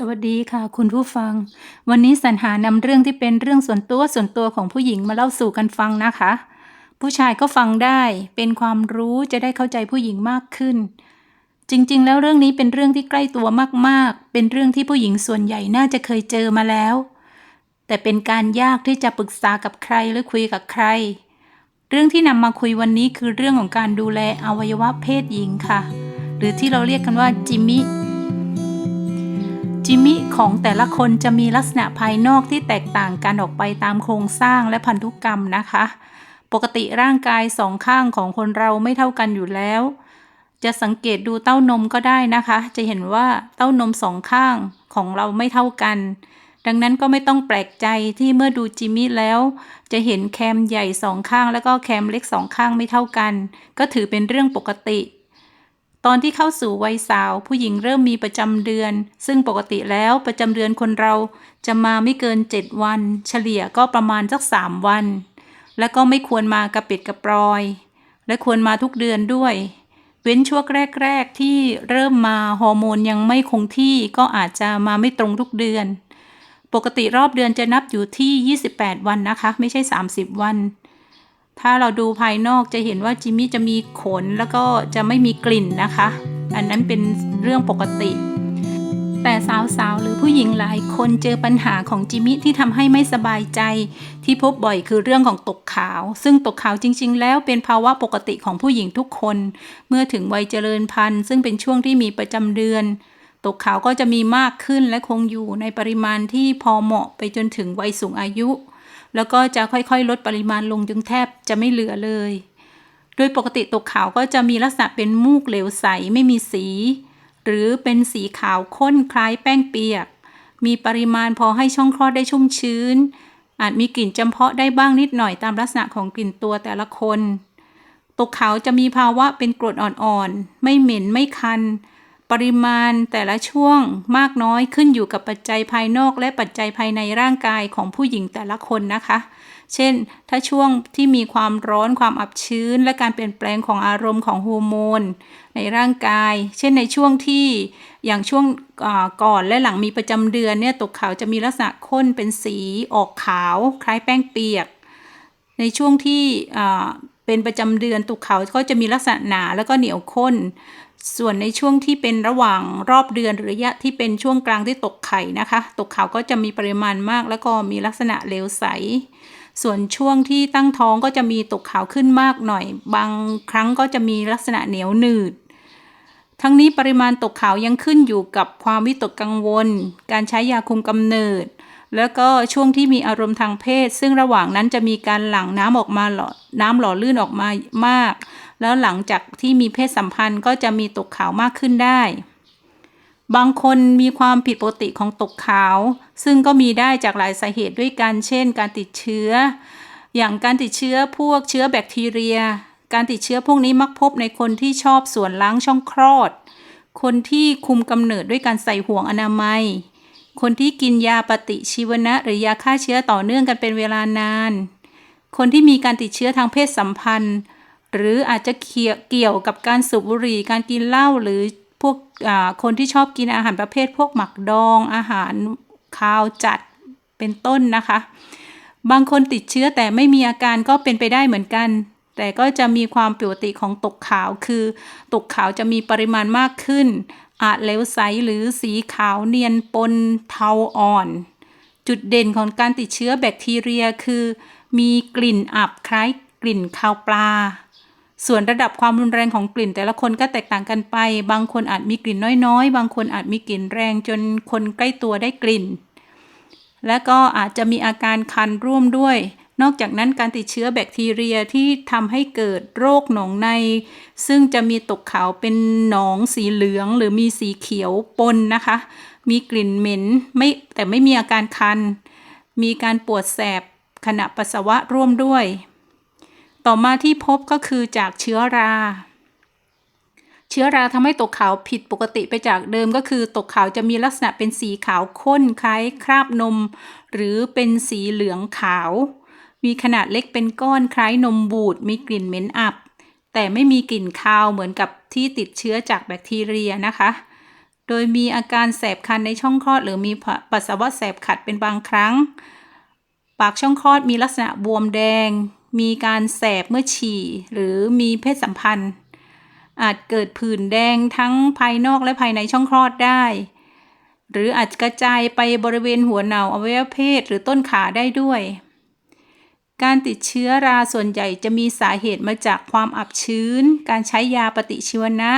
สวัสดีค่ะ คุณผู้ฟัง วันนี้สรรหานำเรื่องที่เป็นเรื่องส่วนตัวส่วนตัวของผู้หญิงมาเล่าสู่กันฟังนะคะ ผู้ชายก็ฟังได้เป็นความรู้จะได้เข้าใจผู้หญิงมากขึ้น จริง ๆ แล้วเรื่องนี้เป็นเรื่องที่ใกล้ตัวมากๆ เป็นเรื่องที่ผู้หญิงส่วนใหญ่น่าจะเคยเจอมาแล้ว แต่เป็นการยากที่จะปรึกษากับใครหรือคุยกับใคร เรื่องที่นำมาคุยวันนี้คือเรื่องของการดูแลอวัยวะเพศหญิงค่ะ หรือที่เราเรียกกันว่าจิมมิ จิมมิของแต่ละคนจะมีลักษณะภายนอกที่แตกต่างกันออกไปตามโครงสร้างและพันธุกรรมนะคะ ปกติร่างกายสองข้างของคนเราไม่เท่ากันอยู่แล้ว จะสังเกตดูเต้านมก็ได้นะคะ จะเห็นว่าเต้านมสองข้างของเราไม่เท่ากัน ดังนั้นก็ไม่ต้องแปลกใจที่เมื่อดูจิมมี่แล้ว จะเห็นแคมใหญ่สองข้างแล้วก็แคมเล็กสองข้างไม่เท่ากัน ก็ถือเป็นเรื่องปกติ ตอนที่เข้าสู่วัยสาว ผู้หญิงเริ่มมีประจำเดือน ซึ่งปกติแล้วประจำเดือนคนเราจะมาไม่เกิน 7 วัน เฉลี่ยก็ประมาณสัก 3 วัน และก็ไม่ควรมากระปิดกระปรอย และควรมาทุกเดือนด้วย เว้นช่วงแรก ๆ ที่เริ่มมาฮอร์โมนยังไม่คงที่ก็อาจจะมาไม่ตรงทุกเดือน ปกติรอบเดือนจะนับอยู่ที่ 28 วันนะคะ ไม่ใช่ 30 วัน ถ้าเราดูภายนอกจะเห็นว่าจิมมี่จะมีขนแล้วก็จะไม่มีกลิ่นนะคะ อันนั้นเป็นเรื่องปกติ แต่สาวๆ หรือผู้หญิงหลายคนเจอปัญหาของจิมมี่ที่ทำให้ไม่สบายใจ ที่พบบ่อยคือเรื่องของตกขาว ซึ่งตกขาวจริง ๆ แล้วเป็นภาวะปกติของผู้หญิงทุกคน เมื่อถึงวัยเจริญพันธุ์ ซึ่งเป็นช่วงที่มีประจำเดือนตกขาวก็จะมีมากขึ้นและคงอยู่ในปริมาณที่พอเหมาะไปจนถึงวัยสูงอายุ แล้วก็จะค่อยๆ ลดปริมาณลงจนแทบจะไม่เหลือเลย โดยปกติตกขาวก็จะมีลักษณะเป็นมูกเหลวใสไม่มีสี หรือเป็นสีขาวข้นคล้ายแป้งเปียก มีปริมาณพอให้ช่องคลอดได้ชุ่มชื้น อาจมีกลิ่นจำเพาะได้บ้างนิดหน่อยตามลักษณะของกลิ่นตัวแต่ละคน ตกขาวจะมีภาวะเป็นกรดอ่อนๆ ไม่เหม็นไม่คัน ปริมาณแต่ละช่วงมากน้อยขึ้นอยู่กับปัจจัยภายนอก และปัจจัยภายในร่างกายของผู้หญิงแต่ละคนนะคะ เช่น ถ้าช่วงที่มีความร้อนความอับชื้น และการเปลี่ยนแปลงของอารมณ์ของฮอร์โมนในร่างกาย เช่นในช่วงที่อย่างช่วงก่อนและหลังมีประจำเดือนเนี่ยตกขาวจะมีลักษณะข้นเป็นสีออกขาว คล้ายแป้งเปียก ในช่วงที่เป็นประจำเดือนตกขาวก็จะมีลักษณะหนาแล้วก็เหนียวข้น ส่วนในช่วงที่เป็นระหว่างรอบเดือนหรือระยะที่เป็นช่วงกลางที่ตกไข่นะคะ ตกขาวก็จะมีปริมาณมาก แล้วก็มีลักษณะเหลวใส ส่วนช่วงที่ตั้งท้องก็จะมีตกขาวขึ้นมากหน่อย บางครั้งก็จะมีลักษณะเหนียวหนืด ทั้งนี้ปริมาณตกขาวยังขึ้นอยู่กับความวิตกกังวล การใช้ยาคุมกำเนิด แล้วก็ช่วงที่มีอารมณ์ทางเพศ ซึ่งระหว่างนั้นจะมีการหลั่งน้ำออกมาหล่อน้ำหล่อลื่นออกมามาก แล้วหลังจากที่มีเพศสัมพันธ์ก็จะมีตกขาวมากขึ้นได้ บางคนมีความผิดปกติของตกขาว ซึ่งก็มีได้จากหลายสาเหตุด้วยกัน เช่น การติดเชื้อ อย่างการติดเชื้อพวกเชื้อแบคทีเรีย การติดเชื้อพวกนี้มักพบในคนที่ชอบส่วนล้างช่องคลอด คนที่คุมกำเนิดด้วยการใส่ห่วงอนามัย คนที่กินยาปฏิชีวนะ หรือยาฆ่าเชื้อต่อเนื่องกันเป็นเวลานาน คนที่มีการติดเชื้อทางเพศสัมพันธ์ หรืออาจจะเกี่ยวกับการสูบบุหรี่การกินเหล้าหรือพวกคนที่ชอบกินอาหารประเภท พวกหมักดองอาหารคาวจัดเป็นต้นนะคะ บางคนติดเชื้อแต่ไม่มีอาการก็เป็นไปได้เหมือนกัน แต่ก็จะมีความปกติของตกขาวคือ ตกขาวจะมีปริมาณมากขึ้น อาจเหลวใสหรือสีขาวเนียนปนเทาอ่อน จุดเด่นของการติดเชื้อแบคทีเรียคือ มีกลิ่นอับคล้ายกลิ่นคาวปลา ส่วนระดับความรุนแรงของกลิ่น แต่ละคนก็แตกต่างกันไป บางคนอาจมีกลิ่นน้อยๆ บางคนอาจมีกลิ่นแรงจนคนใกล้ตัวได้กลิ่น และก็อาจจะมีอาการคันร่วมด้วย นอกจากนั้นการติดเชื้อแบคทีเรียที่ทำให้เกิดโรคหนองใน ซึ่งจะมีตกขาวเป็นหนองสีเหลือง หรือมีสีเขียวปนนะคะ มีกลิ่นเหม็นไม่แต่ไม่มีอาการคัน มีการปวดแสบขณะปัสสาวะร่วมด้วย ต่อมาที่พบก็คือจากเชื้อรา เชื้อราทำให้ตกขาวผิดปกติไปจากเดิมก็คือ ตกขาวจะมีลักษณะเป็นสีขาวข้นคล้ายคราบนม หรือเป็นสีเหลืองขาว มีขนาดเล็กเป็นก้อนคล้ายนมบูดมีกลิ่นเหม็นอับ แต่ไม่มีกลิ่นคาวเหมือนกับที่ติดเชื้อจากแบคทีเรียนะคะ โดยมีอาการแสบคันในช่องคลอด หรือมีปัสสาวะแสบขัดเป็นบางครั้ง ปากช่องคลอดมีลักษณะบวมแดง มีการแสบเมื่อฉี่ หรือมีเพศสัมพันธ์ อาจเกิดผื่นแดงทั้งภายนอกและภายในช่องคลอดได้ หรืออาจกระจายไปบริเวณหัวเหนาอวัยวะเพศหรือต้นขาได้ด้วย การติดเชื้อราส่วนใหญ่จะมีสาเหตุมาจากความอับชื้น การใช้ยาปฏิชีวนะ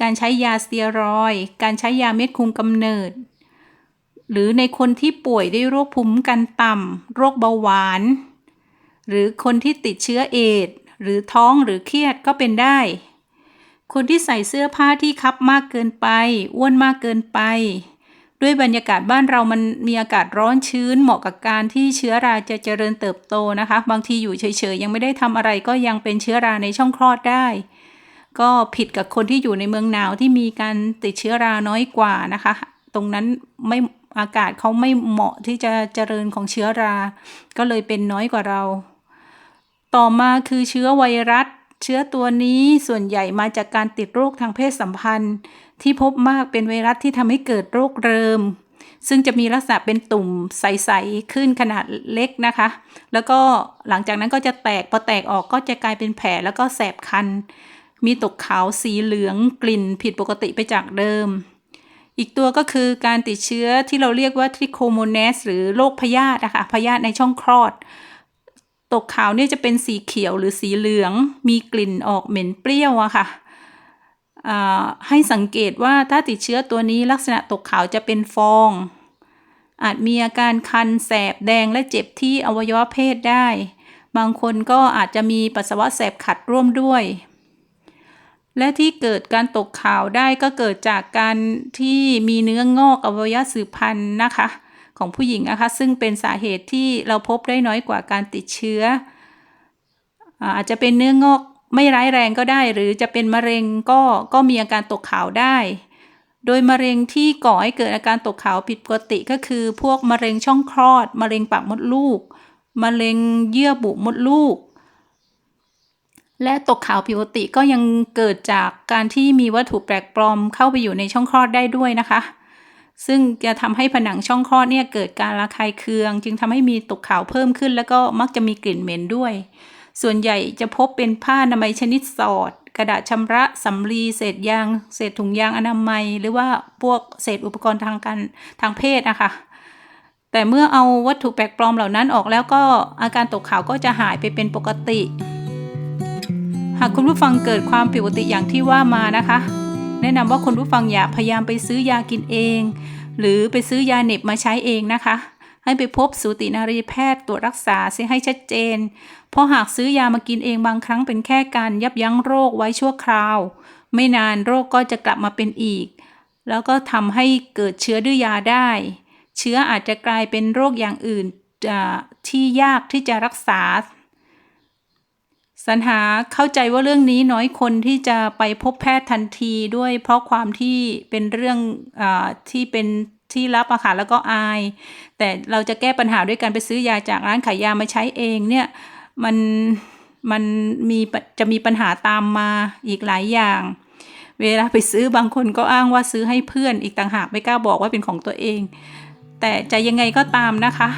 การใช้ยาสเตียรอย การใช้ยาเม็ดคุมกำเนิดหรือในคนที่ป่วยด้วยโรคภูมิคุ้มกันต่ำ โรคเบาหวาน หรือคนที่ติดเชื้อเอดส์หรือท้องหรือเครียดก็เป็นได้ คนที่ใส่เสื้อผ้าที่คับมากเกินไป อ้วนมากเกินไป ด้วยบรรยากาศบ้านเรามันมีอากาศร้อนชื้น เหมาะกับการที่เชื้อราจะเจริญเติบโตนะคะ บางทีอยู่เฉยๆยังไม่ได้ทำอะไรก็ยังเป็นเชื้อราในช่องคลอดได้ ก็ผิดกับคนที่อยู่ในเมืองหนาวที่มีการติดเชื้อราน้อยกว่านะคะ ตรงนั้นไม่อากาศเขาไม่เหมาะที่จะเจริญของเชื้อรา ก็เลยเป็นน้อยกว่าเรา ต่อมาคือเชื้อไวรัส เชื้อตัวนี้ส่วนใหญ่มาจากการติดโรคทางเพศสัมพันธ์ ที่พบมากเป็นไวรัสที่ทำให้เกิดโรคเริม ซึ่งจะมีลักษณะเป็นตุ่มใสๆขึ้นขนาดเล็กนะคะ แล้วก็หลังจากนั้นก็จะแตกพอแตกออกก็จะกลายเป็นแผลแล้วก็แสบคัน มีตกขาวสีเหลืองกลิ่นผิดปกติไปจากเดิมอีกตัวก็คือการติดเชื้อที่เราเรียกว่าทริโคโมเนสหรือโรคพยาธินะคะพยาธิในช่องคลอด ตกขาวเนี่ยจะเป็นสีเขียวหรือสีเหลือง มีกลิ่นออกเหม็นเปรี้ยวอะค่ะให้สังเกตว่าถ้าติดเชื้อตัวนี้ลักษณะตกขาวจะเป็นฟอง อาจมีอาการคันแสบแดงและเจ็บที่อวัยวะเพศได้ บางคนก็อาจจะมีปัสสาวะแสบขัดร่วมด้วย และที่เกิดการตกขาวได้ก็เกิดจากการที่มีเนื้องอกอวัยวะสืบพันธุ์นะคะ ของผู้หญิงนะคะ ซึ่งเป็นสาเหตุที่เราพบได้น้อยกว่าการติดเชื้อ อาจจะเป็นเนื้องอกไม่ร้ายแรงก็ได้ หรือจะเป็นมะเร็งก็ก็มีอาการตกขาวได้ โดยมะเร็งที่ก่อให้เกิดอาการตกขาวผิดปกติก็คือ พวกมะเร็งช่องคลอด มะเร็งปากมดลูก มะเร็งเยื่อบุมดลูก และตกขาวผิดปกติก็ยังเกิดจากการที่มีวัตถุแปลกปลอมเข้าไปอยู่ในช่องคลอดได้ด้วยนะคะ ซึ่งจะทำให้ผนังช่องคลอดเนี่ยเกิดการระคายเคือง จึงทำให้มีตกขาวเพิ่มขึ้น แล้วก็มักจะมีกลิ่นเหม็นด้วย ส่วนใหญ่จะพบเป็นผ้าอนามัยชนิดสอด กระดาษชำระสำลีเศษยาง เศษถุงยางอนามัย หรือว่าพวกเศษอุปกรณ์ทางการทางเพศนะคะแต่เมื่อเอาวัตถุแปลกปลอมเหล่านั้นออกแล้วก็อาการตกขาวก็จะหายไปเป็นปกติ หากคุณผู้ฟังเกิดความผิดปกติอย่างที่ว่ามานะคะ แนะนำว่าคุณผู้ฟังอย่าพยายามไปซื้อยากินเอง หรือไปซื้อยาเน็บมาใช้เองนะคะ ให้ไปพบสูตินารีแพทย์ตรวจรักษาเสียให้ชัดเจน เพราะหากซื้อยามากินเองบางครั้งเป็นแค่การยับยั้งโรคไว้ชั่วคราว ไม่นานโรคก็จะกลับมาเป็นอีก แล้วก็ทำให้เกิดเชื้อดื้อยาได้ เชื้ออาจจะกลายเป็นโรคอย่างอื่นที่ยากที่จะรักษา สัญหาเข้าใจว่าเรื่องนี้น้อยคนที่จะไปพบแพทย์ทันทีด้วยเพราะความที่เป็นเรื่องอที่เป็นที่รับอะค่ะแล้วก็อาย แต่เราจะแก้ปัญหาด้วยการไปซื้อยาจากร้านขายยามาใช้เองเนี่ยมันมันมีจะมีปัญหาตามมาอีกหลายอย่าง เวลาไปซื้อบางคนก็อ้างว่าซื้อให้เพื่อนอีกต่างหากไม่กล้าบอกว่าเป็นของตัวเอง แต่จะยังไงก็ตามนะคะ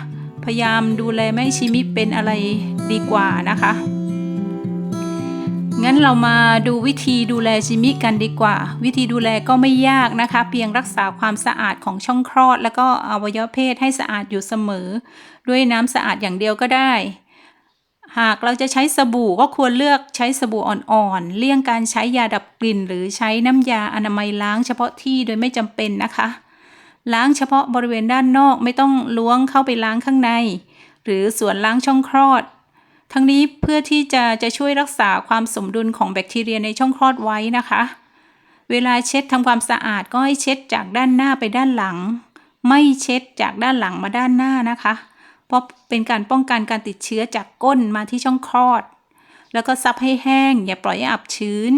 พยายามดูแลไม่ชิมิเป็นอะไรดีกว่านะคะ งั้นเรามาดูวิธีดูแลชิมิกันดีกว่า วิธีดูแลก็ไม่ยากนะคะ เพียงรักษาความสะอาดของช่องคลอด แล้วก็อวัยวะเพศให้สะอาดอยู่เสมอ ด้วยน้ำสะอาดอย่างเดียวก็ได้ หากเราจะใช้สบู่ก็ควรเลือกใช้สบู่อ่อนๆ เลี่ยงการใช้ยาดับกลิ่น หรือใช้น้ำยาอนามัยล้างเฉพาะที่โดยไม่จำเป็นนะคะ ล้างเฉพาะบริเวณด้านนอกไม่ต้องล้วงเข้าไปล้างข้างใน หรือส่วนล้างช่องคลอด ทั้งนี้เพื่อที่จะจะช่วยรักษาความสมดุลของแบคทีเรียในช่องคลอดไว้นะคะ เวลาเช็ดทำความสะอาดก็ให้เช็ดจากด้านหน้าไปด้านหลัง ไม่เช็ดจากด้านหลังมาด้านหน้านะคะ เพราะเป็นการป้องกันการติดเชื้อจากก้นมาที่ช่องคลอด แล้วก็ซับให้แห้ง อย่าปล่อยให้อับชื้น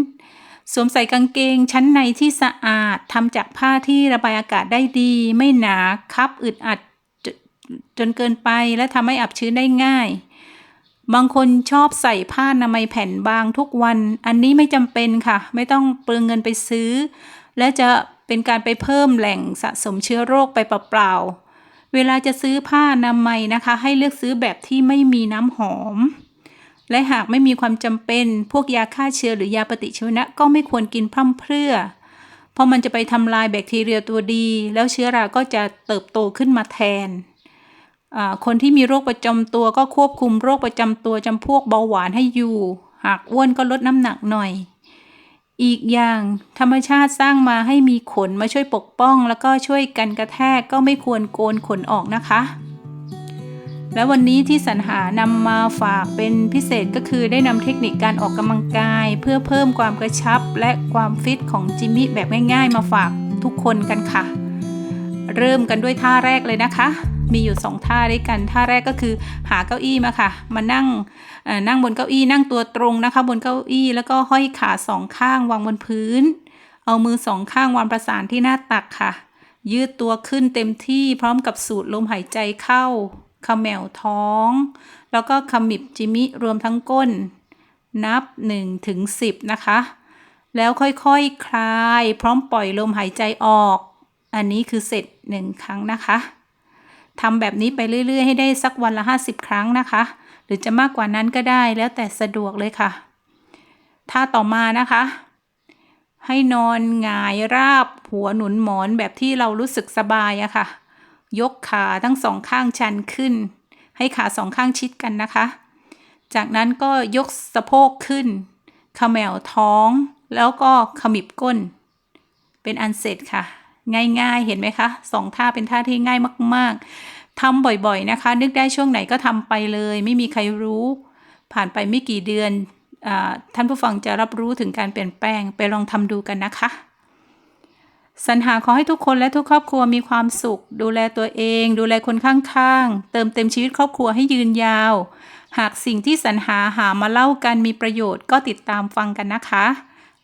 สวมใส่กางเกงชั้นในที่สะอาดทำจากผ้าที่ระบายอากาศได้ดี ไม่หนาคับอึดอัดจนเกินไปและทำให้อับชื้นได้ง่าย บางคนชอบใส่ผ้าอนามัยแผ่นบางทุกวัน อันนี้ไม่จำเป็นค่ะ ไม่ต้องเปลืองเงินไปซื้อ และจะเป็นการไปเพิ่มแหล่งสะสมเชื้อโรคไปเปล่าๆ เวลาจะซื้อผ้าอนามัยนะคะ ให้เลือกซื้อแบบที่ไม่มีน้ำหอม และหากไม่มีความจำเป็น พวกยาฆ่าเชื้อหรือยาปฏิชีวนะก็ไม่ควรกินพร่ำเพรื่อ เพราะมันจะไปทำลายแบคทีเรียตัวดี แล้วเชื้อราก็จะเติบโตขึ้นมาแทน คนที่มีโรคประจำตัวก็ควบคุมโรคประจำตัวจำพวกเบาหวานให้อยู่ หากอ้วนก็ลดน้ำหนักหน่อย อีกอย่างธรรมชาติสร้างมาให้มีขนมาช่วยปกป้อง แล้วก็ช่วยกันกระแทกก็ไม่ควรโกนขนออกนะคะ และวันนี้ที่สรรหานำมาฝากเป็นพิเศษก็คือได้นำเทคนิคการออกกำลังกาย เพื่อเพิ่มความกระชับและความฟิตของจิมมี่แบบง่าย ๆ มาฝากทุกคนกันค่ะ เริ่มกันด้วยท่าแรกเลยนะคะ มีอยู่สองท่าด้วยกัน ท่าแรกก็คือหาเก้าอี้มาค่ะ มานั่งนั่งบนเก้าอี้นั่งตัวตรงนะคะ บนเก้าอี้แล้วก็ห้อยขาสองข้างวางบนพื้น เอามือสองข้างวางประสานที่หน้าตักค่ะ ยืดตัวขึ้นเต็มที่พร้อมกับสูดลมหายใจเข้าเขมวท้อง แล้วก็ขมิบจิมิรวมทั้งก้น นับ1ถึง10 นะคะ แล้วค่อยๆคคลาย พร้อมปล่อยลมหายใจออก อันนี้คือเสร็จ 1 ครั้งนะคะ ทำแบบนี้ไปเรื่อย ๆ ให้ได้สักวันละ 50 ครั้งนะคะ หรือจะมากกว่านั้นก็ได้แล้วแต่สะดวกเลยค่ะท่าต่อมานะคะ ให้นอนงายราบหัวหนุนหมอนแบบที่เรารู้สึกสบายอะค่ะ ยกขาทั้งสองข้างชันขึ้น ให้ขาสองข้างชิดกันนะคะ จากนั้นก็ยกสะโพกขึ้นขมวท้อง แล้วก็ขมิบก้น เป็นอันเสร็จค่ะ ง่ายๆ เห็นไหมคะสองท่าเป็นท่าที่ง่ายมาก ๆทำบ่อยๆนะคะ นึกได้ช่วงไหนก็ทำไปเลย ไม่มีใครรู้ ผ่านไปไม่กี่เดือนอท่านผู้ฟังจะรับรู้ถึงการเปลี่ยนแปลงไปลองทำดูกันนะคะสรรหาขอให้ทุกคนและทุกครอบครัวมีความสุข ดูแลตัวเอง ดูแลคนข้างๆ เติมเต็มชีวิตครอบครัวให้ยืนยาว หากสิ่งที่สรรหาหามาเล่ากันมีประโยชน์ก็ติดตามฟังกันนะคะ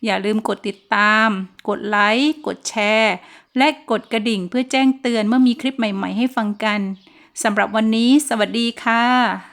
อย่าลืมกดติดตาม กดไลค์ กดแชร์ และกดกระดิ่งเพื่อแจ้งเตือนเมื่อมีคลิปใหม่ ๆ ให้ฟังกันสำหรับวันนี้ สวัสดีค่ะ